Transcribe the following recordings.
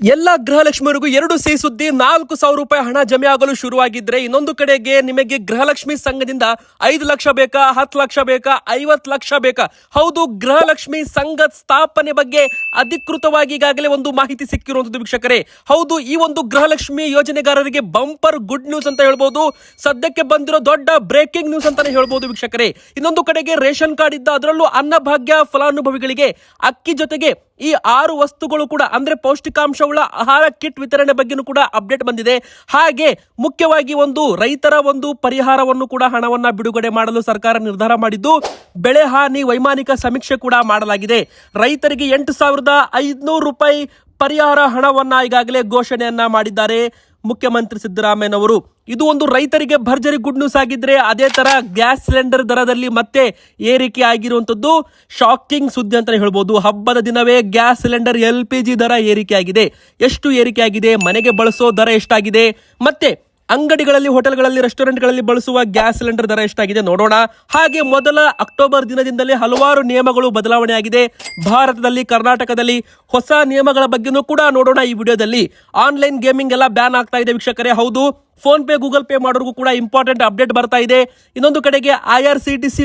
ಎಲ್ಲ ಗೃಹಲಕ್ಷ್ಮಿಯರಿಗೂ ಎರಡು ಸಿಹಿ ಸುದ್ದಿ, ನಾಲ್ಕು ಸಾವಿರ ರೂಪಾಯಿ ಹಣ ಜಮೆ ಆಗಲು ಶುರುವಾಗಿದ್ರೆ ಇನ್ನೊಂದು ಕಡೆಗೆ ನಿಮಗೆ ಗೃಹಲಕ್ಷ್ಮಿ ಸಂಘದಿಂದ ಐದು ಲಕ್ಷ ಬೇಕಾ, ಹತ್ತು ಲಕ್ಷ ಬೇಕಾ, ಐವತ್ತು ಲಕ್ಷ ಬೇಕಾ? ಹೌದು, ಗೃಹಲಕ್ಷ್ಮಿ ಸಂಘ ಸ್ಥಾಪನೆ ಬಗ್ಗೆ ಅಧಿಕೃತವಾಗಿ ಈಗಾಗಲೇ ಒಂದು ಮಾಹಿತಿ ಸಿಕ್ಕಿರುವಂತದ್ದು ವೀಕ್ಷಕರೇ. ಹೌದು, ಈ ಒಂದು ಗೃಹಲಕ್ಷ್ಮಿ ಯೋಜನೆಗಾರರಿಗೆ ಬಂಪರ್ ಗುಡ್ ನ್ಯೂಸ್ ಅಂತ ಹೇಳ್ಬೋದು. ಸದ್ಯಕ್ಕೆ ಬಂದಿರೋ ದೊಡ್ಡ ಬ್ರೇಕಿಂಗ್ ನ್ಯೂಸ್ ಅಂತಾನೆ ಹೇಳ್ಬೋದು ವೀಕ್ಷಕರೇ. ಇನ್ನೊಂದು ಕಡೆಗೆ ರೇಷನ್ ಕಾರ್ಡ್ ಇದ್ದ ಅದರಲ್ಲೂ ಅನ್ನಭಾಗ್ಯ ಫಲಾನುಭವಿಗಳಿಗೆ ಅಕ್ಕಿ ಜೊತೆಗೆ ಈ ಆರು ವಸ್ತುಗಳು ಕೂಡ, ಅಂದ್ರೆ ಪೌಷ್ಟಿಕಾಂಶವುಳ್ಳ ಆಹಾರ ಕಿಟ್ ವಿತರಣೆ ಬಗ್ಗೆನೂ ಕೂಡ ಅಪ್ಡೇಟ್ ಬಂದಿದೆ. ಹಾಗೆ ಮುಖ್ಯವಾಗಿ ಒಂದು ರೈತರ ಒಂದು ಪರಿಹಾರವನ್ನು ಕೂಡ ಹಣವನ್ನ ಬಿಡುಗಡೆ ಮಾಡಲು ಸರ್ಕಾರ ನಿರ್ಧಾರ ಮಾಡಿದ್ದು, ಬೆಳೆ ಹಾನಿ ವೈಮಾನಿಕ ಸಮೀಕ್ಷೆ ಕೂಡ ಮಾಡಲಾಗಿದೆ. ರೈತರಿಗೆ ಎಂಟು ಸಾವಿರದ ಐದುನೂರು ರೂಪಾಯಿ ಪರಿಹಾರ ಹಣವನ್ನ ಈಗಾಗಲೇ ಘೋಷಣೆಯನ್ನ ಮಾಡಿದ್ದಾರೆ ಮುಖ್ಯಮಂತ್ರಿ ಸಿದ್ದರಾಮಯ್ಯನವರು ಇದು ಒಂದು ರೈತರಿಗೆ ಭರ್ಜರಿ ಗುಡ್ ನ್ಯೂಸ್ ಆಗಿದ್ರೆ ಅದೇ ತರ ಗ್ಯಾಸ್ ಸಿಲಿಂಡರ್ ದರದಲ್ಲಿ ಮತ್ತೆ ಏರಿಕೆ ಆಗಿರುವಂತದ್ದು ಶಾಕಿಂಗ್ ಸುದ್ದಿ ಅಂತ ಹೇಳ್ಬೋದು. ಹಬ್ಬದ ದಿನವೇ gas cylinder L P G ದರ ಏರಿಕೆ ಆಗಿದೆ ಎಷ್ಟು ಏರಿಕೆ ಆಗಿದೆ ಮನೆಗೆ ಬಳಸೋ ದರ ಎಷ್ಟಾಗಿದೆ? ಮತ್ತೆ ಅಂಗಡಿಗಳಲ್ಲಿ, ಹೋಟೆಲ್ಗಳಲ್ಲಿ, ರೆಸ್ಟೋರೆಂಟ್ಗಳಲ್ಲಿ ಬಳಸುವ ಗ್ಯಾಸ್ ಸಿಲಿಂಡರ್ ದರ ಎಷ್ಟಾಗಿದೆ ನೋಡೋಣ. ಹಾಗೆ ಮೊದಲ ಅಕ್ಟೋಬರ್ ದಿನದಿಂದಲೇ ಹಲವಾರು ನಿಯಮಗಳು ಬದಲಾವಣೆ ಆಗಿದೆ. ಭಾರತದಲ್ಲಿ, ಕರ್ನಾಟಕದಲ್ಲಿ ಹೊಸ ನಿಯಮಗಳ ಬಗ್ಗೆನೂ ಕೂಡ ನೋಡೋಣ ಈ ವಿಡಿಯೋದಲ್ಲಿ. ಆನ್ಲೈನ್ ಗೇಮಿಂಗ್ ಎಲ್ಲ ಬ್ಯಾನ್ ಆಗ್ತಾ ಇದೆ ವೀಕ್ಷಕರೇ. ಹೌದು, ಫೋನ್ ಪೇ, ಗೂಗಲ್ ಪೇ ಮಾಡೋರ್ಗೂ ಕೂಡ ಇಂಪಾರ್ಟೆಂಟ್ ಅಪ್ಡೇಟ್ ಬರ್ತಾ ಇದೆ. ಇನ್ನೊಂದು ಕಡೆಗೆ ಐ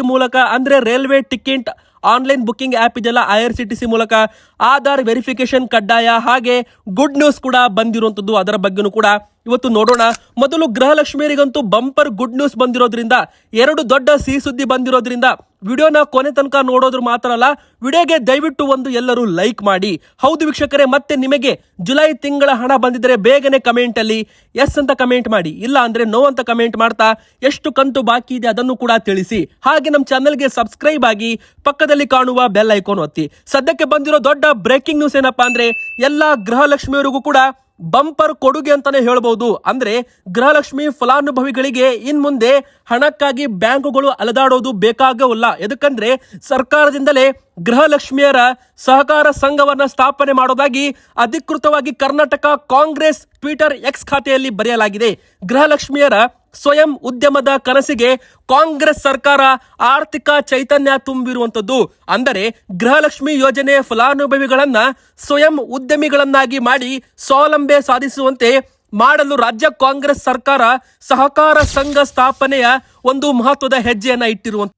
ಮೂಲಕ ಅಂದ್ರೆ railway ticket online booking app ಇದೆಲ್ಲ I R C T C ಮೂಲಕ ಆಧಾರ್ ವೆರಿಫಿಕೇಶನ್ ಕಡ್ಡಾಯ ಹಾಗೆ ಗುಡ್ ನ್ಯೂಸ್ ಕೂಡ ಬಂದಿರುವಂಥದ್ದು. ಅದರ ಬಗ್ಗೆನೂ ಕೂಡ ಇವತ್ತು ನೋಡೋಣ. ಮೊದಲು ಗೃಹಲಕ್ಷ್ಮಿಯರಿಗಂತೂ ಬಂಪರ್ ಗುಡ್ ನ್ಯೂಸ್ ಬಂದಿರೋದ್ರಿಂದ, ಎರಡು ದೊಡ್ಡ ಸಿಹಿ ಸುದ್ದಿ ಬಂದಿರೋದ್ರಿಂದ ವಿಡಿಯೋನ ಕೊನೆ ತನಕ ನೋಡೋದ್ರ ಮಾತ್ರ ಅಲ್ಲ, ವಿಡಿಯೋಗೆ ದಯವಿಟ್ಟು ಒಂದು ಎಲ್ಲರೂ ಲೈಕ್ ಮಾಡಿ. ಹೌದು ವೀಕ್ಷಕರೇ, ಮತ್ತೆ ನಿಮಗೆ ಜುಲೈ ತಿಂಗಳ ಹಣ ಬಂದಿದ್ರೆ ಬೇಗನೆ ಕಮೆಂಟ್ ಅಲ್ಲಿ ಎಸ್ ಅಂತ ಕಮೆಂಟ್ ಮಾಡಿ. ಇಲ್ಲ ಅಂದ್ರೆ ನೋ ಅಂತ ಕಮೆಂಟ್ ಮಾಡ್ತಾ ಎಷ್ಟು ಕಂತು ಬಾಕಿ ಇದೆ ಅದನ್ನು ಕೂಡ ತಿಳಿಸಿ. ಹಾಗೆ ನಮ್ಮ ಚಾನೆಲ್ಗೆ ಸಬ್ಸ್ಕ್ರೈಬ್ ಆಗಿ ಪಕ್ಕದಲ್ಲಿ ಕಾಣುವ ಬೆಲ್ ಐಕಾನ್ ಒತ್ತಿ. ಸದ್ಯಕ್ಕೆ ಬಂದಿರೋ ದೊಡ್ಡ ಬ್ರೇಕಿಂಗ್ ನ್ಯೂಸ್ ಏನಪ್ಪಾ ಅಂದ್ರೆ, ಎಲ್ಲಾ ಗೃಹಲಕ್ಷ್ಮಿಯವರಿಗೂ ಕೂಡ ಬಂಪರ್ ಕೊಡುಗೆ ಅಂತಾನೆ ಹೇಳಬಹುದು ಅಂದ್ರೆ ಗೃಹಲಕ್ಷ್ಮಿ ಫಲಾನುಭವಿಗಳಿಗೆ ಇನ್ ಮುಂದೆ ಹಣಕ್ಕಾಗಿ ಬ್ಯಾಂಕುಗಳು ಅಲೆದಾಡೋದು ಬೇಕಾಗವಲ್ಲ. ಎದಕ್ಕಂದ್ರೆ ಸರ್ಕಾರದಿಂದಲೇ ಗೃಹಲಕ್ಷ್ಮಿಯರ ಸಹಕಾರ ಸಂಘವನ್ನ ಸ್ಥಾಪನೆ ಮಾಡೋದಾಗಿ ಅಧಿಕೃತವಾಗಿ ಕರ್ನಾಟಕ ಕಾಂಗ್ರೆಸ್ ಟ್ವಿಟರ್ ಎಕ್ಸ್ ಖಾತೆಯಲ್ಲಿ ಬರೆಯಲಾಗಿದೆ. ಗೃಹಲಕ್ಷ್ಮಿಯರ ಸ್ವಯಂ ಉದ್ಯಮದ ಕನಸಿಗೆ ಕಾಂಗ್ರೆಸ್ ಸರ್ಕಾರ ಆರ್ಥಿಕ ಚೈತನ್ಯ ತುಂಬಿರುವಂತದ್ದು ಅಂದರೆ ಗೃಹಲಕ್ಷ್ಮಿ ಯೋಜನೆ ಫಲಾನುಭವಿಗಳನ್ನ ಸ್ವಯಂ ಉದ್ಯಮಿಗಳನ್ನಾಗಿ ಮಾಡಿ ಸ್ವಾವಲಂಬೆ ಸಾಧಿಸುವಂತೆ ಮಾಡಲು ರಾಜ್ಯ ಕಾಂಗ್ರೆಸ್ ಸರ್ಕಾರ ಸಹಕಾರ ಸಂಘ ಸ್ಥಾಪನೆಯ ಒಂದು ಮಹತ್ವದ ಹೆಜ್ಜೆಯನ್ನ ಇಟ್ಟಿರುವಂತ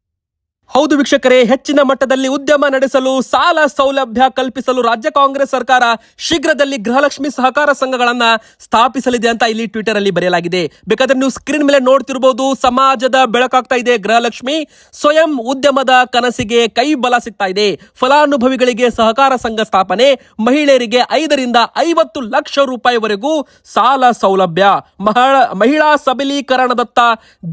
ಹೌದು ವೀಕ್ಷಕರೇ, ಹೆಚ್ಚಿನ ಮಟ್ಟದಲ್ಲಿ ಉದ್ಯಮ ನಡೆಸಲು ಸಾಲ ಸೌಲಭ್ಯ ಕಲ್ಪಿಸಲು ರಾಜ್ಯ ಕಾಂಗ್ರೆಸ್ ಸರ್ಕಾರ ಶೀಘ್ರದಲ್ಲಿ ಗೃಹಲಕ್ಷ್ಮಿ ಸಹಕಾರ ಸಂಘಗಳನ್ನ ಸ್ಥಾಪಿಸಲಿದೆ ಅಂತ ಇಲ್ಲಿ ಟ್ವಿಟರ್ ಅಲ್ಲಿ ಬರೆಯಲಾಗಿದೆ. ಬೇಕಾದ್ರೆ ನೀವು ಸ್ಕ್ರೀನ್ ಮೇಲೆ ನೋಡ್ತಿರಬಹುದು ಸಮಾಜದ ಬೆಳಕಾಗ್ತಾ ಇದೆ ಗೃಹಲಕ್ಷ್ಮಿ, ಸ್ವಯಂ ಉದ್ಯಮದ ಕನಸಿಗೆ ಕೈ ಬಲ ಸಿಗ್ತಾ ಇದೆ. ಫಲಾನುಭವಿಗಳಿಗೆ ಸಹಕಾರ ಸಂಘ ಸ್ಥಾಪನೆ, ಮಹಿಳೆಯರಿಗೆ ಐದರಿಂದ ಐವತ್ತು ಲಕ್ಷ ರೂಪಾಯಿವರೆಗೂ ಸಾಲ ಸೌಲಭ್ಯ, ಮಹಳ- ಮಹಿಳಾ ಸಬಲೀಕರಣದತ್ತ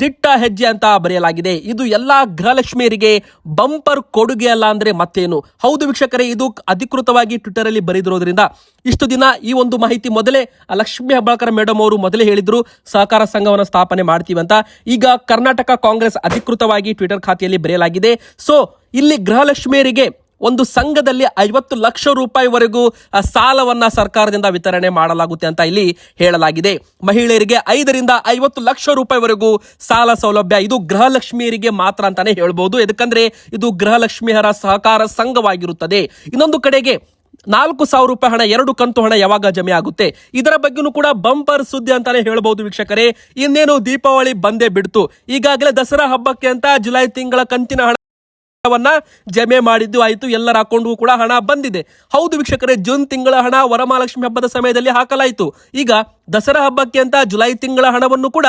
ದಿಟ್ಟ ಹೆಜ್ಜೆ ಅಂತ ಬರೆಯಲಾಗಿದೆ. ಇದು ಎಲ್ಲಾ ಗೃಹಲಕ್ಷ್ಮಿಯರಿಗೆ ಬಂಪರ್ ಕೊಡುಗೆ ಅಲ್ಲ ಅಂದ್ರೆ ಮತ್ತೇನು? ಹೌದು ವೀಕ್ಷಕರೇ, ಇದು ಅಧಿಕೃತವಾಗಿ ಟ್ವಿಟರ್ ಅಲ್ಲಿ ಬರೆದಿರೋದ್ರಿಂದ ಇಷ್ಟು ದಿನ ಈ ಒಂದು ಮಾಹಿತಿ ಮೊದಲೇ ಲಕ್ಷ್ಮೀ ಹೆಬ್ಬಾಳ್ಕರ್ ಮೇಡಮ್ ಅವರು ಮೊದಲೇ ಹೇಳಿದ್ರು, ಸಹಕಾರ ಸಂಘವನ್ನು ಸ್ಥಾಪನೆ ಮಾಡ್ತೀವಿ ಅಂತ. ಈಗ ಕರ್ನಾಟಕ ಕಾಂಗ್ರೆಸ್ ಅಧಿಕೃತವಾಗಿ ಟ್ವಿಟರ್ ಖಾತೆಯಲ್ಲಿ ಬರೆಯಲಾಗಿದೆ. ಸೊ ಇಲ್ಲಿ ಗೃಹಲಕ್ಷ್ಮಿಯರಿಗೆ ಒಂದು ಸಂಘದಲ್ಲಿ ಐವತ್ತು ಲಕ್ಷ ರೂಪಾಯಿವರೆಗೂ ಸಾಲವನ್ನ ಸರ್ಕಾರದಿಂದ ವಿತರಣೆ ಮಾಡಲಾಗುತ್ತೆ ಅಂತ ಇಲ್ಲಿ ಹೇಳಲಾಗಿದೆ. ಮಹಿಳೆಯರಿಗೆ ಐದರಿಂದ ಐವತ್ತು ಲಕ್ಷ ರೂಪಾಯಿವರೆಗೂ ಸಾಲ ಸೌಲಭ್ಯ, ಇದು ಗೃಹಲಕ್ಷ್ಮಿಯರಿಗೆ ಮಾತ್ರ ಅಂತಾನೆ ಹೇಳ್ಬೋದು. ಯಾಕಂದ್ರೆ ಇದು ಗೃಹಲಕ್ಷ್ಮಿಯರ ಸಹಕಾರ ಸಂಘವಾಗಿರುತ್ತದೆ. ಇನ್ನೊಂದು ಕಡೆಗೆ, ನಾಲ್ಕು ಸಾವಿರ ರೂಪಾಯಿ ಹಣ, ಎರಡು ಕಂತು ಹಣ ಯಾವಾಗ ಜಮೆ ಆಗುತ್ತೆ? ಇದರ ಬಗ್ಗೆನೂ ಕೂಡ ಬಂಪರ್ ಸುದ್ದಿ ಅಂತಾನೆ ಹೇಳಬಹುದು ವೀಕ್ಷಕರೇ. ಇನ್ನೇನು ದೀಪಾವಳಿ ಬಂದೇ ಬಿಡ್ತು. ಈಗಾಗಲೇ ದಸರಾ ಹಬ್ಬಕ್ಕೆ ಅಂತ ಜುಲೈ ತಿಂಗಳ ಕಂತಿನ ಹಣ ಹಣವನ್ನ ಜಮೆ ಮಾಡಿದ್ದು ಆಯಿತು, ಎಲ್ಲರ ಅಕೌಂಟ್ಗೂ ಕೂಡ ಹಣ ಬಂದಿದೆ. ಹೌದು ವೀಕ್ಷಕರೇ, ಜೂನ್ ತಿಂಗಳ ಹಣ ವರಮಹಾಲಕ್ಷ್ಮಿ ಹಬ್ಬದ ಸಮಯದಲ್ಲಿ ಹಾಕಲಾಯಿತು. ಈಗ ದಸರಾ ಹಬ್ಬಕ್ಕೆ ಅಂತ ಜುಲೈ ತಿಂಗಳ ಹಣವನ್ನು ಕೂಡ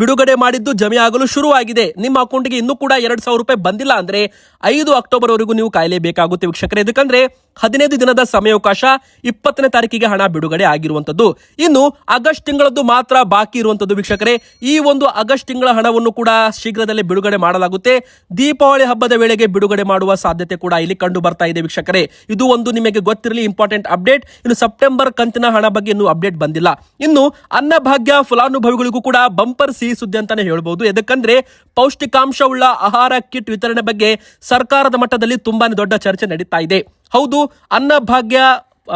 ಬಿಡುಗಡೆ ಮಾಡಿದ್ದು ಜಮೆ ಆಗಲು ಶುರುವಾಗಿದೆ. ನಿಮ್ಮ ಅಕೌಂಟ್ಗೆ ಇನ್ನೂ ಕೂಡ ಎರಡ್ ಸಾವಿರ ರೂಪಾಯಿ ಬಂದಿಲ್ಲ ಅಂದ್ರೆ ಐದು ಅಕ್ಟೋಬರ್ ವರೆಗೂ ನೀವು ಕಾಯಲೇಬೇಕಾಗುತ್ತೆ ವೀಕ್ಷಕರೇ. ಯಾಕಂದ್ರೆ ಹದಿನೈದು ದಿನದ ಸಮಯಾವಕಾಶ, ಇಪ್ಪತ್ತನೇ ತಾರೀಕಿಗೆ ಹಣ ಬಿಡುಗಡೆ ಆಗಿರುವಂತದ್ದು ಇನ್ನು ಆಗಸ್ಟ್ ತಿಂಗಳದ್ದು ಮಾತ್ರ ಬಾಕಿ ಇರುವಂತದ್ದು ವೀಕ್ಷಕರೇ. ಈ ಒಂದು ಆಗಸ್ಟ್ ತಿಂಗಳ ಹಣವನ್ನು ಕೂಡ ಶೀಘ್ರದಲ್ಲೇ ಬಿಡುಗಡೆ ಮಾಡಲಾಗುತ್ತೆ. ದೀಪಾವಳಿ ಹಬ್ಬದ ವೇಳೆಗೆ ಬಿಡುಗಡೆ ಮಾಡುವ ಸಾಧ್ಯತೆ ಕೂಡ ಇಲ್ಲಿ ಕಂಡು ಬರ್ತಾ ಇದೆ ವೀಕ್ಷಕರೇ. ಇದು ಒಂದು ನಿಮಗೆ ಗೊತ್ತಿರಲಿ, ಇಂಪಾರ್ಟೆಂಟ್ ಅಪ್ಡೇಟ್. ಇನ್ನು ಸೆಪ್ಟೆಂಬರ್ ಕಂತಿನ ಹಣ ಬಗ್ಗೆ ಇನ್ನೂ ಅಪ್ಡೇಟ್ ಬಂದಿಲ್ಲ. ಇನ್ನು ಅನ್ನಭಾಗ್ಯ ಫಲಾನುಭವಿಗಳಿಗೂ ಕೂಡ ಬಂಪರ್ ಸಿಹಿ ಸುದ್ದಿ ಅಂತಾನೆ ಹೇಳ್ಬಹುದು ಯಾಕಂದ್ರೆ ಪೌಷ್ಟಿಕಾಂಶವುಳ್ಳ ಆಹಾರ ಕಿಟ್ ವಿತರಣೆ ಬಗ್ಗೆ ಸರ್ಕಾರದ ಮಟ್ಟದಲ್ಲಿ ತುಂಬಾನೇ ದೊಡ್ಡ ಚರ್ಚೆ ನಡೀತಾ ಇದೆ. ಹೌದು, ಅನ್ನಭಾಗ್ಯ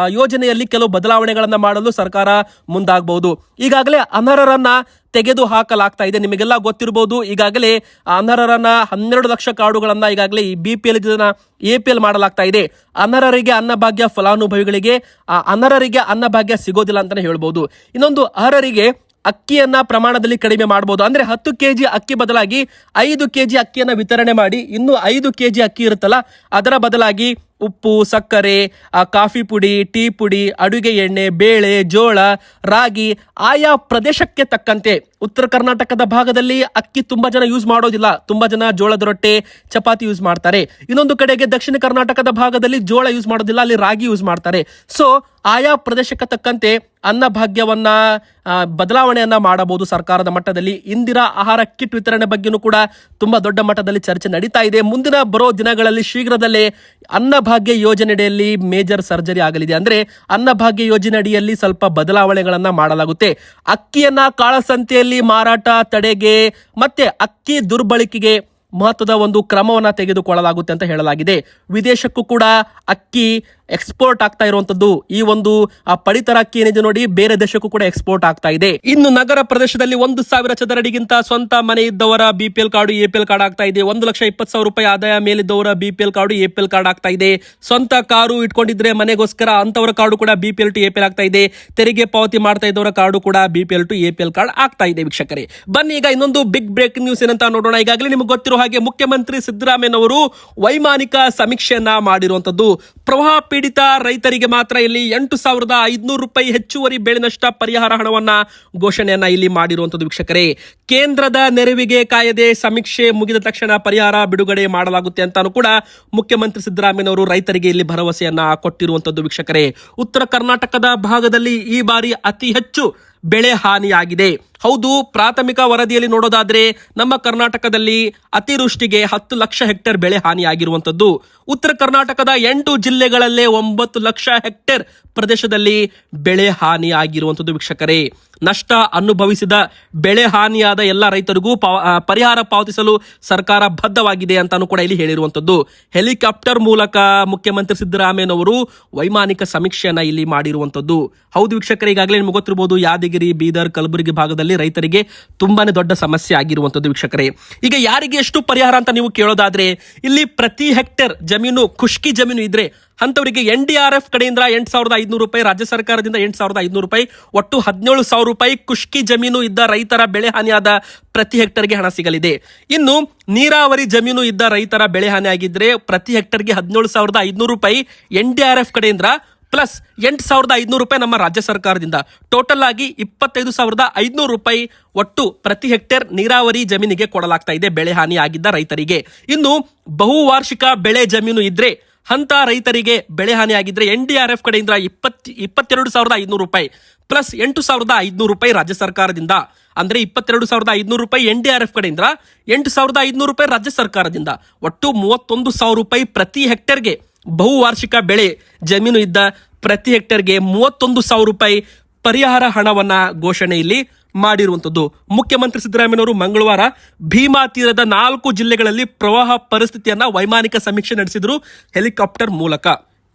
ಯೋಜನೆಯಲ್ಲಿ ಕೆಲವು ಬದಲಾವಣೆಗಳನ್ನು ಮಾಡಲು ಸರ್ಕಾರ ಮುಂದಾಗಬಹುದು ಈಗಾಗಲೇ ಅನರ್ಹರನ್ನ ತೆಗೆದು ಹಾಕಲಾಗ್ತಾ ಇದೆ. ನಿಮಗೆಲ್ಲ ಗೊತ್ತಿರಬಹುದು ಈಗಾಗಲೇ ಅನರ್ಹರನ್ನ ಹನ್ನೆರಡು ಲಕ್ಷ ಕಾರ್ಡುಗಳನ್ನ ಈಗಾಗಲೇ ಈ B P L A P L ಮಾಡಲಾಗ್ತಾ ಇದೆ. ಅನರ್ಹರಿಗೆ ಅನ್ನಭಾಗ್ಯ ಫಲಾನುಭವಿಗಳಿಗೆ, ಆ ಅನರ್ಹರಿಗೆ ಅನ್ನಭಾಗ್ಯ ಸಿಗೋದಿಲ್ಲ ಅಂತಾನೆ ಹೇಳ್ಬೋದು. ಇನ್ನೊಂದು ಅರ್ಹರಿಗೆ ಅಕ್ಕಿಯನ್ನ ಪ್ರಮಾಣದಲ್ಲಿ ಕಡಿಮೆ ಮಾಡಬಹುದು ಅಂದ್ರೆ ಹತ್ತು ಕೆ ಜಿ ಅಕ್ಕಿ ಬದಲಾಗಿ ಐದು ಕೆಜಿ ಅಕ್ಕಿಯನ್ನ ವಿತರಣೆ ಮಾಡಿ, ಇನ್ನು ಐದು ಕೆಜಿ ಅಕ್ಕಿ ಇರುತ್ತಲ್ಲ, ಅದರ ಬದಲಾಗಿ ಉಪ್ಪು, ಸಕ್ಕರೆ ಕಾಫಿ ಪುಡಿ, ಟೀ ಪುಡಿ, ಅಡುಗೆ ಎಣ್ಣೆ, ಬೇಳೆ, ಜೋಳ, ರಾಗಿ ಆಯಾ ಪ್ರದೇಶಕ್ಕೆ ತಕ್ಕಂತೆ ಉತ್ತರ ಕರ್ನಾಟಕದ ಭಾಗದಲ್ಲಿ ಅಕ್ಕಿ ತುಂಬಾ ಜನ ಯೂಸ್ ಮಾಡೋದಿಲ್ಲ. ತುಂಬಾ ಜನ ಜೋಳದ ರೊಟ್ಟೆ, ಚಪಾತಿ ಯೂಸ್ ಮಾಡ್ತಾರೆ. ಇನ್ನೊಂದು ಕಡೆಗೆ ದಕ್ಷಿಣ ಕರ್ನಾಟಕದ ಭಾಗದಲ್ಲಿ ಜೋಳ ಯೂಸ್ ಮಾಡೋದಿಲ್ಲ, ಅಲ್ಲಿ ರಾಗಿ ಯೂಸ್ ಮಾಡ್ತಾರೆ. ಸೊ ಆಯಾ ಪ್ರದೇಶಕ್ಕೆ ತಕ್ಕಂತೆ ಅನ್ನಭಾಗ್ಯವನ್ನ ಬದಲಾವಣೆಯನ್ನ ಮಾಡಬಹುದು ಸರ್ಕಾರದ ಮಟ್ಟದಲ್ಲಿ. ಇಂದಿರಾ ಆಹಾರ ಕಿಟ್ ವಿತರಣೆ ಬಗ್ಗೆನೂ ಕೂಡ ತುಂಬಾ ದೊಡ್ಡ ಮಟ್ಟದಲ್ಲಿ ಚರ್ಚೆ ನಡೀತಾ ಇದೆ. ಮುಂದಿನ ಬರೋ ದಿನಗಳಲ್ಲಿ ಶೀಘ್ರದಲ್ಲೇ ಅನ್ನಭಾಗ್ಯ ಯೋಜನೆಯಡಿಯಲ್ಲಿ ಮೇಜರ್ ಸರ್ಜರಿ ಆಗಲಿದೆ. ಅಂದ್ರೆ ಅನ್ನಭಾಗ್ಯ ಯೋಜನೆ ಅಡಿಯಲ್ಲಿ ಸ್ವಲ್ಪ ಬದಲಾವಣೆಗಳನ್ನ ಮಾಡಲಾಗುತ್ತೆ. ಅಕ್ಕಿಯನ್ನ ಕಾಳಸಂತೆಯಲ್ಲಿ ಮಾರಾಟ, ತಡೆಗೆ ಮತ್ತೆ ಅಕ್ಕಿ ದುರ್ಬಳಕೆಗೆ ಮಹತ್ವದ ಒಂದು ಕ್ರಮವನ್ನ ತೆಗೆದುಕೊಳ್ಳಲಾಗುತ್ತೆ ಅಂತ ಹೇಳಲಾಗಿದೆ. ವಿದೇಶಕ್ಕೂ ಕೂಡ ಅಕ್ಕಿ ಎಕ್ಸ್ಪೋರ್ಟ್ ಆಗ್ತಾ ಇರುವಂತದ್ದು ಈ ಒಂದು, ಆ ಪಡಿತರ ಅಕ್ಕಿ ಏನಿದೆ ನೋಡಿ ಬೇರೆ ದೇಶಕ್ಕೂ ಕೂಡ ಎಕ್ಸ್ಪೋರ್ಟ್ ಆಗ್ತಾ ಇದೆ. ಇನ್ನು ನಗರ ಪ್ರದೇಶದಲ್ಲಿ ಒಂದು ಸಾವಿರ ಚದರಡಿಗಿಂತ ಸ್ವಂತ ಮನೆ ಇದ್ದವರ ಬಿಪಿಎಲ್ ಕಾರ್ಡು ಎಪಿಎಲ್ ಕಾರ್ಡ್ ಆಗ್ತಾ ಇದೆ. ಒಂದು ಲಕ್ಷ ಇಪ್ಪತ್ತು ಸಾವಿರ ರೂಪಾಯಿ ಆದಾಯ ಮೇಲಿದ್ದವರ ಬಿಪಿಎಲ್ ಕಾರ್ಡು ಎಪಿಎಲ್ ಕಾರ್ಡ್ ಆಗ್ತಾ ಇದೆ. ಸ್ವಂತ ಕಾರು ಇಟ್ಕೊಂಡಿದ್ರೆ ಮನೆಗೋಸ್ಕರ ಅಂತವರ ಕಾರ್ಡು ಕೂಡ ಬಿಪಿಎಲ್ ಟು ಎಪಿಎಲ್ ಆಗ್ತಾ ಇದೆ. ತೆರಿಗೆ ಪಾವತಿ ಮಾಡ್ತಾ ಇದ್ದವರ ಕಾರ್ಡು ಕೂಡ ಬಿಪಿಎಲ್ ಟು ಎಪಿಎಲ್ ಕಾರ್ಡ್ ಆಗ್ತಾ ಇದೆ ವೀಕ್ಷಕರೇ. ಬನ್ನಿ ಈಗ ಇನ್ನೊಂದು ಬಿಗ್ ಬ್ರೇಕಿಂಗ್ ನ್ಯೂಸ್ ಏನಂತ ನೋಡೋಣ. ಈಗಾಗಲೇ ನಿಮ್ಗೆ ಗೊತ್ತಿರೋ ಹಾಗೆ ಮುಖ್ಯಮಂತ್ರಿ ಸಿದ್ದರಾಮಯ್ಯನವರು ವೈಮಾನಿಕ ಸಮೀಕ್ಷೆಯನ್ನ ಮಾಡಿರುವಂತದ್ದು. ಪ್ರವಾಹ ಪೀಡಿತ ರೈತರಿಗೆ ಮಾತ್ರ ಇಲ್ಲಿ ಎಂಟು ಸಾವಿರದ ಐದುನೂರು ರೂಪಾಯಿ ಹೆಚ್ಚುವರಿ ಬೆಳೆ ನಷ್ಟ ಪರಿಹಾರ ಹಣವನ್ನ ಘೋಷಣೆಯನ್ನ ಇಲ್ಲಿ ಮಾಡಿರುವಂತದ್ದು ವೀಕ್ಷಕರೇ. ಕೇಂದ್ರದ ನೆರವಿಗೆ ಕಾಯದೆ ಸಮೀಕ್ಷೆ ಮುಗಿದ ತಕ್ಷಣ ಪರಿಹಾರ ಬಿಡುಗಡೆ ಮಾಡಲಾಗುತ್ತೆ ಅಂತಾನು ಕೂಡ ಮುಖ್ಯಮಂತ್ರಿ ಸಿದ್ದರಾಮಯ್ಯನವರು ರೈತರಿಗೆ ಇಲ್ಲಿ ಭರವಸೆಯನ್ನ ಕೊಟ್ಟಿರುವಂತದ್ದು ವೀಕ್ಷಕರೇ. ಉತ್ತರ ಕರ್ನಾಟಕದ ಭಾಗದಲ್ಲಿ ಈ ಬಾರಿ ಅತಿ ಹೆಚ್ಚು ಬೆಳೆ ಹಾನಿಯಾಗಿದೆ. ಹೌದು, ಪ್ರಾಥಮಿಕ ವರದಿಯಲ್ಲಿ ನೋಡೋದಾದ್ರೆ ನಮ್ಮ ಕರ್ನಾಟಕದಲ್ಲಿ ಅತಿವೃಷ್ಟಿಗೆ ಹತ್ತು ಲಕ್ಷ ಹೆಕ್ಟೇರ್ ಬೆಳೆ ಹಾನಿಯಾಗಿರುವಂತದ್ದು ಉತ್ತರ ಕರ್ನಾಟಕದ ಎಂಟು ಜಿಲ್ಲೆಗಳಲ್ಲೇ ಒಂಬತ್ತು ಲಕ್ಷ ಹೆಕ್ಟೇರ್ ಪ್ರದೇಶದಲ್ಲಿ ಬೆಳೆ ಹಾನಿಯಾಗಿರುವಂತದ್ದು ವೀಕ್ಷಕರೇ. ನಷ್ಟ ಅನುಭವಿಸಿದ ಬೆಳೆ ಹಾನಿಯಾದ ಎಲ್ಲ ರೈತರಿಗೂ ಪರಿಹಾರ ಪಾವತಿಸಲು ಸರ್ಕಾರ ಬದ್ಧವಾಗಿದೆ ಅಂತಾನು ಕೂಡ ಇಲ್ಲಿ ಹೇಳಿರುವಂತದ್ದು ಹೆಲಿಕಾಪ್ಟರ್ ಮೂಲಕ ಮುಖ್ಯಮಂತ್ರಿ ಸಿದ್ದರಾಮಯ್ಯನವರು ವೈಮಾನಿಕ ಸಮೀಕ್ಷೆಯನ್ನ ಇಲ್ಲಿ ಮಾಡಿರುವಂತದ್ದು ಹೌದು ವೀಕ್ಷಕರೇ, ಈಗಾಗಲೇ ನಿಮ್ಗೆ ಗೊತ್ತಿರಬಹುದು ಯಾದಗಿರಿ, ಬೀದರ್, ಕಲಬುರಗಿ ಭಾಗದಲ್ಲಿ ರೈತರಿಗೆ ತುಂಬಾನೇ ದೊಡ್ಡ ಸಮಸ್ಯೆ ಆಗಿರುವಂತದ್ದು ವೀಕ್ಷಕರೇ. ಈಗ ಯಾರಿಗೆ ಎಷ್ಟು ಪರಿಹಾರ ಅಂತ ನೀವು ಕೇಳೋದಾದ್ರೆ, ಇಲ್ಲಿ ಪ್ರತಿ ಹೆಕ್ಟೇರ್ ಜಮೀನು, ಖುಷ್ಕಿ ಜಮೀನು ಇದ್ರೆ ಅಂತವರಿಗೆ ಎನ್ ಡಿ ಆರ್ ಎಫ್ ಕಡೆಯಿಂದ ಎಂಟು ಸಾವಿರದ ಐದುನೂರು ರೂಪಾಯಿ, ರಾಜ್ಯ ಸರ್ಕಾರದಿಂದ ಎಂಟು ಸಾವಿರದ ಐದುನೂರು ರೂಪಾಯಿ, ಒಟ್ಟು ಹದಿನೇಳು ಸಾವಿರ ರೂಪಾಯಿ ಖುಷ್ಕಿ ಜಮೀನು ಇದ್ದ ರೈತರ ಬೆಳೆ ಹಾನಿಯಾದ ಪ್ರತಿ ಹೆಕ್ಟರ್ಗೆ ಹಣ ಸಿಗಲಿದೆ. ಇನ್ನು ನೀರಾವರಿ ಜಮೀನು ಇದ್ದ ರೈತರ ಬೆಳೆ ಹಾನಿ ಆಗಿದ್ರೆ ಪ್ರತಿ ಹೆಕ್ಟರ್ಗೆ ಹದಿನೇಳು ಸಾವಿರದ ಐದುನೂರು ರೂಪಾಯಿ ಎನ್ ಡಿ ಆರ್ ಎಫ್ ಕಡೆಯಿಂದ ಪ್ಲಸ್ ಎಂಟು ಸಾವಿರದ ಐದುನೂರು ರೂಪಾಯಿ ನಮ್ಮ ರಾಜ್ಯ ಸರ್ಕಾರದಿಂದ. ಟೋಟಲ್ ಆಗಿ ಇಪ್ಪತ್ತೈದು ಸಾವಿರದ ಐದುನೂರು ರೂಪಾಯಿ ಒಟ್ಟು ಪ್ರತಿ ಹೆಕ್ಟೇರ್ ನೀರಾವರಿ ಜಮೀನಿಗೆ ಕೊಡಲಾಗ್ತಾ ಇದೆ, ಬೆಳೆ ಹಾನಿ ಆಗಿದ್ದ ರೈತರಿಗೆ. ಇನ್ನು ಬಹುವಾರ್ಷಿಕ ಬೆಳೆ ಜಮೀನು ಇದ್ರೆ ಅಂತ ರೈತರಿಗೆ ಬೆಳೆ ಹಾನಿ ಆಗಿದ್ರೆ ಎನ್ ಡಿ ಆರ್ ಎಫ್ ಕಡೆಯಿಂದ ಇಪ್ಪತ್ತು, ಇಪ್ಪತ್ತೆರಡು ಸಾವಿರದ ಐದುನೂರು ರೂಪಾಯಿ ಪ್ಲಸ್ ಎಂಟು ಸಾವಿರದ ಐದುನೂರು ರೂಪಾಯಿ ರಾಜ್ಯ ಸರ್ಕಾರದಿಂದ. ಅಂದ್ರೆ ಇಪ್ಪತ್ತೆರಡು ಸಾವಿರದ ಐದುನೂರು ರೂಪಾಯಿ ಎನ್ ಡಿ ಆರ್ ಎಫ್ ಕಡೆಯಿಂದ ಎಂಟು ಸಾವಿರದ ಐದುನೂರು ರೂಪಾಯಿ ರಾಜ್ಯ ಸರ್ಕಾರದಿಂದ. ಒಟ್ಟು ಮೂವತ್ತೊಂದು ಸಾವಿರ ರೂಪಾಯಿ ಪ್ರತಿ ಹೆಕ್ಟೇರ್ಗೆ ಬಹುವಾರ್ಷಿಕ ಬೆಳೆ ಜಮೀನು ಇದ್ದ ಪ್ರತಿ ಹೆಕ್ಟೇರ್ಗೆ ಮೂವತ್ತೊಂದು ಸಾವಿರ ರೂಪಾಯಿ ಪರಿಹಾರ ಹಣವನ್ನ ಘೋಷಣೆಯಲ್ಲಿ ಮಾಡಿರುವಂಥದ್ದು. ಮುಖ್ಯಮಂತ್ರಿ ಸಿದ್ದರಾಮಯ್ಯವರು ಮಂಗಳವಾರ ಭೀಮಾ ತೀರದ ನಾಲ್ಕು ಜಿಲ್ಲೆಗಳಲ್ಲಿ ಪ್ರವಾಹ ಪರಿಸ್ಥಿತಿಯನ್ನ ವೈಮಾನಿಕ ಸಮೀಕ್ಷೆ ನಡೆಸಿದರು ಹೆಲಿಕಾಪ್ಟರ್ ಮೂಲಕ.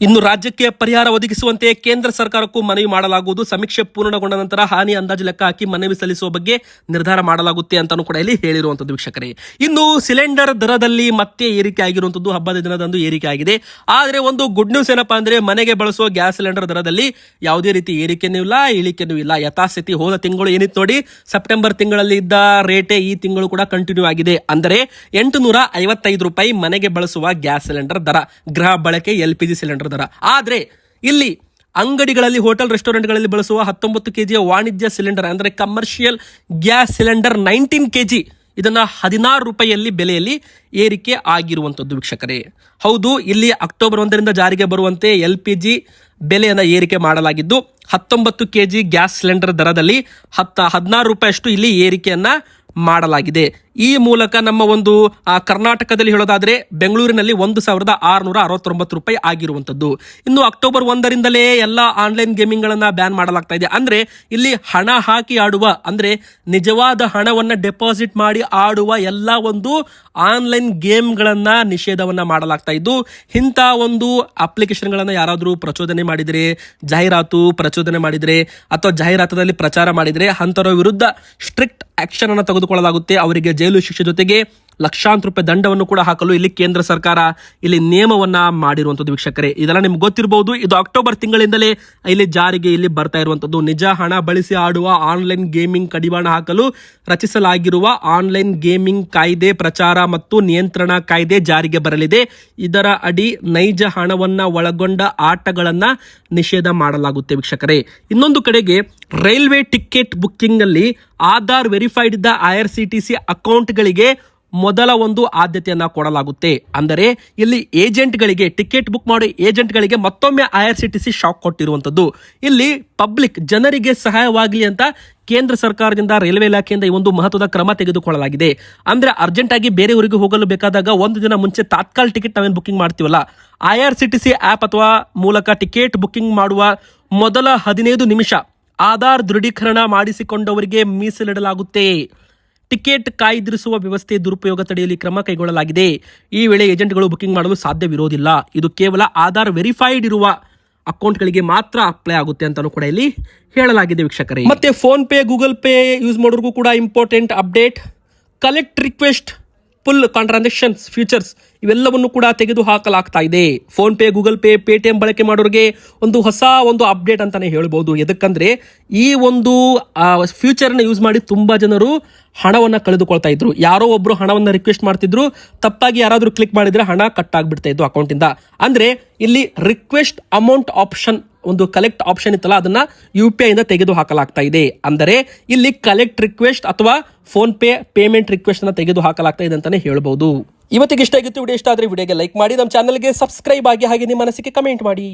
ಇನ್ನು ರಾಜ್ಯಕ್ಕೆ ಪರಿಹಾರ ಒದಗಿಸುವಂತೆ ಕೇಂದ್ರ ಸರ್ಕಾರಕ್ಕೂ ಮನವಿ ಮಾಡಲಾಗುವುದು. ಸಮೀಕ್ಷೆ ಪೂರ್ಣಗೊಂಡ ನಂತರ ಹಾನಿ ಅಂದಾಜು ಲೆಕ್ಕ ಹಾಕಿ ಮನವಿ ಸಲ್ಲಿಸುವ ಬಗ್ಗೆ ನಿರ್ಧಾರ ಮಾಡಲಾಗುತ್ತೆ ಅಂತಾನು ಕೂಡ ಇಲ್ಲಿ ಹೇಳಿರುವಂತದ್ದು ವೀಕ್ಷಕರೇ. ಇನ್ನು ಸಿಲಿಂಡರ್ ದರದಲ್ಲಿ ಮತ್ತೆ ಏರಿಕೆ ಆಗಿರುವಂತದ್ದು ಹಬ್ಬದ ದಿನದಂದು ಏರಿಕೆ ಆಗಿದೆ ಆದರೆ ಒಂದು ಗುಡ್ ನ್ಯೂಸ್ ಏನಪ್ಪಾ ಅಂದ್ರೆ ಮನೆಗೆ ಬಳಸುವ ಗ್ಯಾಸ್ ಸಿಲಿಂಡರ್ ದರದಲ್ಲಿ ಯಾವುದೇ ರೀತಿ ಏರಿಕೆನೂ ಇಲ್ಲ, ಇಳಿಕೆನೂ ಇಲ್ಲ. ಯಥಾಸ್ಥಿತಿ ಹೋದ ತಿಂಗಳು ಏನಿತ್ತು ನೋಡಿ, ಸೆಪ್ಟೆಂಬರ್ ತಿಂಗಳಲ್ಲಿ ಇದ್ದ ರೇಟೇ ಈ ತಿಂಗಳು ಕೂಡ ಕಂಟಿನ್ಯೂ ಆಗಿದೆ. ಅಂದರೆ ಎಂಟು ನೂರ ಐವತ್ತೈದು ರೂಪಾಯಿ ಮನೆಗೆ ಬಳಸುವ ಗ್ಯಾಸ್ ಸಿಲಿಂಡರ್ ದರ. ಗೃಹ ಬಳಕೆ ಎಲ್ ಪಿ ಜಿ ಸಿಲಿಂಡರ್ ದರ. ಆದರೆ ಇಲ್ಲಿ ಅಂಗಡಿಗಳಲ್ಲಿ, ಹೋಟೆಲ್ ರೆಸ್ಟೋರೆಂಟ್ಗಳಲ್ಲಿ ಬಳಸುವ ಹತ್ತೊಂಬತ್ತು ಕೆ ಜಿಯ ವಾಣಿಜ್ಯ ಸಿಲಿಂಡರ್, ಅಂದರೆ commercial gas cylinder nineteen KG, ಇದನ್ನು ಹದಿನಾರು ರೂಪಾಯಿಯಲ್ಲಿ ಬೆಲೆಯಲ್ಲಿ ಏರಿಕೆ ಆಗಿರುವಂಥದ್ದು ವೀಕ್ಷಕರೇ. ಹೌದು, ಇಲ್ಲಿ ಅಕ್ಟೋಬರ್ ಒಂದರಿಂದ ಜಾರಿಗೆ ಬರುವಂತೆ ಎಲ್ ಪಿ ಜಿ ಬೆಲೆಯನ್ನು ಏರಿಕೆ ಮಾಡಲಾಗಿದ್ದು, ಹತ್ತೊಂಬತ್ತು ಕೆ ಜಿ ಗ್ಯಾಸ್ ಸಿಲಿಂಡರ್ ದರದಲ್ಲಿ ಹತ್ತ, ಹದಿನಾರು ರೂಪಾಯಿಯಷ್ಟು ಇಲ್ಲಿ ಏರಿಕೆಯನ್ನು ಮಾಡಲಾಗಿದೆ. ಈ ಮೂಲಕ ನಮ್ಮ ಒಂದು ಕರ್ನಾಟಕದಲ್ಲಿ ಹೇಳೋದಾದ್ರೆ ಬೆಂಗಳೂರಿನಲ್ಲಿ ಒಂದು ಸಾವಿರದ ಆರುನೂರ ಅರವತ್ತೊಂಬತ್ತು ರೂಪಾಯಿ ಆಗಿರುವಂತದ್ದು ಇನ್ನು ಅಕ್ಟೋಬರ್ ಒಂದರಿಂದಲೇ ಎಲ್ಲ ಆನ್ಲೈನ್ ಗೇಮಿಂಗ್ ಗಳನ್ನ ಬ್ಯಾನ್ ಮಾಡಲಾಗ್ತಾ ಇದೆ. ಅಂದ್ರೆ ಇಲ್ಲಿ ಹಣ ಹಾಕಿ ಆಡುವ, ಅಂದ್ರೆ ನಿಜವಾದ ಹಣವನ್ನ ಡೆಪಾಸಿಟ್ ಮಾಡಿ ಆಡುವ ಎಲ್ಲ ಒಂದು ಆನ್ಲೈನ್ ಗೇಮ್ಗಳನ್ನ ನಿಷೇಧವನ್ನ ಮಾಡಲಾಗ್ತಾ ಇದ್ದು, ಇಂಥ ಒಂದು ಅಪ್ಲಿಕೇಶನ್ಗಳನ್ನ ಯಾರಾದರೂ ಪ್ರಚೋದನೆ ಮಾಡಿದರೆ, ಜಾಹೀರಾತು ಪ್ರಚೋದನೆ ಮಾಡಿದರೆ, ಅಥವಾ ಜಾಹೀರಾತದಲ್ಲಿ ಪ್ರಚಾರ ಮಾಡಿದರೆ ಅಂಥವರ ವಿರುದ್ಧ ಸ್ಟ್ರಿಕ್ಟ್ ಆಕ್ಷನ್ ಅನ್ನು ತೆಗೆದುಕೊಳ್ಳಲಾಗುತ್ತೆ. ಅವರಿಗೆ ಜೈಲು ಶಿಕ್ಷೆ ಜೊತೆಗೆ ಲಕ್ಷಾಂತರ ರೂಪಾಯಿ ದಂಡವನ್ನು ಕೂಡ ಹಾಕಲು ಇಲ್ಲಿ ಕೇಂದ್ರ ಸರ್ಕಾರ ಇಲ್ಲಿ ನಿಯಮವನ್ನ ಮಾಡಿರುವಂಥದ್ದು ವೀಕ್ಷಕರೇ. ಇದೆಲ್ಲ ನಿಮ್ಗೆ ಗೊತ್ತಿರಬಹುದು ಇದು ಅಕ್ಟೋಬರ್ ತಿಂಗಳಿಂದಲೇ ಇಲ್ಲಿ ಜಾರಿಗೆ ಇಲ್ಲಿ ಬರ್ತಾ ಇರುವಂಥದ್ದು. ನಿಜ ಹಣ ಬಳಸಿ ಆಡುವ ಆನ್ಲೈನ್ ಗೇಮಿಂಗ್ ಕಡಿವಾಣ ಹಾಕಲು ರಚಿಸಲಾಗಿರುವ ಆನ್ಲೈನ್ ಗೇಮಿಂಗ್ ಕಾಯ್ದೆ ಪ್ರಚಾರ ಮತ್ತು ನಿಯಂತ್ರಣ ಕಾಯ್ದೆ ಜಾರಿಗೆ ಬರಲಿದೆ. ಇದರ ಅಡಿ ನೈಜ ಹಣವನ್ನ ಒಳಗೊಂಡ ಆಟಗಳನ್ನ ನಿಷೇಧ ಮಾಡಲಾಗುತ್ತೆ ವೀಕ್ಷಕರೇ. ಇನ್ನೊಂದು ಕಡೆಗೆ ರೈಲ್ವೆ ಟಿಕೆಟ್ ಬುಕ್ಕಿಂಗ್ನಲ್ಲಿ ಆಧಾರ್ ವೆರಿಫೈಡ್ ಇದ್ದ I R C T C ಅಕೌಂಟ್ಗಳಿಗೆ ಮೊದಲ ಒಂದು ಆದ್ಯತೆಯನ್ನ ಕೊಡಲಾಗುತ್ತೆ. ಅಂದರೆ ಇಲ್ಲಿ ಏಜೆಂಟ್ಗಳಿಗೆ ಟಿಕೆಟ್ ಬುಕ್ ಮಾಡಿ ಏಜೆಂಟ್ಗಳಿಗೆ ಮತ್ತೊಮ್ಮೆ I R C T C shock ಕೊಟ್ಟಿರುವಂಥದ್ದು. ಇಲ್ಲಿ ಪಬ್ಲಿಕ್ ಜನರಿಗೆ ಸಹಾಯವಾಗಲಿ ಅಂತ ಕೇಂದ್ರ ಸರ್ಕಾರದಿಂದ ರೈಲ್ವೆ ಇಲಾಖೆಯಿಂದ ಈ ಒಂದು ಮಹತ್ವದ ಕ್ರಮ ತೆಗೆದುಕೊಳ್ಳಲಾಗಿದೆ. ಅಂದ್ರೆ ಅರ್ಜೆಂಟ್ ಆಗಿ ಬೇರೆ ಊರಿಗೆ ಹೋಗಲು ಬೇಕಾದಾಗ ಒಂದು ದಿನ ಮುಂಚೆ ತಾತ್ಕಾಲ ಟಿಕೆಟ್ ನಾವೇನು ಬುಕ್ಕಿಂಗ್ ಮಾಡ್ತೀವಲ್ಲ? I R C T C app ಅಥವಾ ಮೂಲಕ ಟಿಕೆಟ್ ಬುಕ್ಕಿಂಗ್ ಮಾಡುವ ಮೊದಲ ಹದಿನೈದು ನಿಮಿಷ ಆಧಾರ್ ದೃಢೀಕರಣ ಮಾಡಿಸಿಕೊಂಡವರಿಗೆ ಮೀಸಲಿಡಲಾಗುತ್ತೆ. ಟಿಕೆಟ್ ಕಾಯ್ದಿರಿಸುವ ವ್ಯವಸ್ಥೆ ದುರುಪಯೋಗ ತಡೆಯಲು ಕ್ರಮ ಕೈಗೊಳ್ಳಲಾಗಿದೆ. ಈ ವೇಳೆ ಏಜೆಂಟ್ಗಳು ಬುಕಿಂಗ್ ಮಾಡಲು ಸಾಧ್ಯವಿರೋದಿಲ್ಲ ಇದು ಕೇವಲ ಆಧಾರ್ ವೆರಿಫೈಡ್ ಇರುವ ಅಕೌಂಟ್ಗಳಿಗೆ ಮಾತ್ರ ಅಪ್ಲೈ ಆಗುತ್ತೆ ಅಂತಾನೂ ಕೂಡ ಇಲ್ಲಿ ಹೇಳಲಾಗಿದೆ ವೀಕ್ಷಕರೇ. ಮತ್ತೆ PhonePe, Google Pay use ಮಾಡೋರ್ಗೂ ಕೂಡ important update collect request pull ಕಾಂಟ್ರಾನ್ಸಾಕ್ಷನ್ಸ್ features ಇವೆಲ್ಲವನ್ನು ಕೂಡ ತೆಗೆದು ಹಾಕಲಾಗ್ತಾ ಇದೆ. PhonePe Google Pay Paytm ಬಳಕೆ ಮಾಡೋರಿಗೆ ಒಂದು ಹೊಸ ಒಂದು ಅಪ್ಡೇಟ್ ಅಂತಾನೆ ಹೇಳ್ಬೋದು. ಎದಕ್ಕಂದ್ರೆ ಈ ಒಂದು ಫ್ಯೂಚರ್ನ ಯೂಸ್ ಮಾಡಿ ತುಂಬಾ ಜನರು ಹಣವನ್ನ ಕಳೆದುಕೊಳ್ತಾ ಇದ್ರು. ಯಾರೋ ಒಬ್ಬರು ಹಣವನ್ನ ರಿಕ್ವೆಸ್ಟ್ ಮಾಡ್ತಿದ್ರು, ತಪ್ಪಾಗಿ ಯಾರಾದರೂ ಕ್ಲಿಕ್ ಮಾಡಿದ್ರೆ ಹಣ ಕಟ್ ಆಗ್ಬಿಡ್ತಾ ಇತ್ತು ಅಕೌಂಟಿಂದ ಅಂದ್ರೆ ಇಲ್ಲಿ ರಿಕ್ವೆಸ್ಟ್ ಅಮೌಂಟ್ ಆಪ್ಷನ್ ಒಂದು ಕಲೆಕ್ಟ್ ಆಪ್ಷನ್ ಇತ್ತಲ್ಲ, ಅದನ್ನ ಯು ಪಿ ಐಯಿಂದ ತೆಗೆದು ಹಾಕಲಾಗ್ತಾ ಇದೆ. ಅಂದರೆ ಇಲ್ಲಿ ಕಲೆಕ್ಟ್ ರಿಕ್ವೆಸ್ಟ್ ಅಥವಾ ಫೋನ್ ಪೇ ಪೇಮೆಂಟ್ ರಿಕ್ವೆಸ್ಟ್ ಅನ್ನ ತೆಗೆದು ಹಾಕಲಾಗ್ತಾ ಇದೆ ಅಂತಾನೆ ಹೇಳ್ಬಹುದು ಇವತ್ತಿಗೆ ಇಷ್ಟ ಆಗಿತ್ತು ವಿಡಿಯೋ ಇಷ್ಟ ಆದ್ರೆ ವಿಡಿಯೋಗೆ ಲೈಕ್ ಮಾಡಿ, ನಮ್ಮ ಚಾನಲ್ಗೆ ಸಬ್ಸ್ಕ್ರೈಬ್ ಆಗಿ ಹಾಗೆ ನಿಮ್ಮ ಮನಸ್ಸಿಗೆ ಕಮೆಂಟ್ ಮಾಡಿ.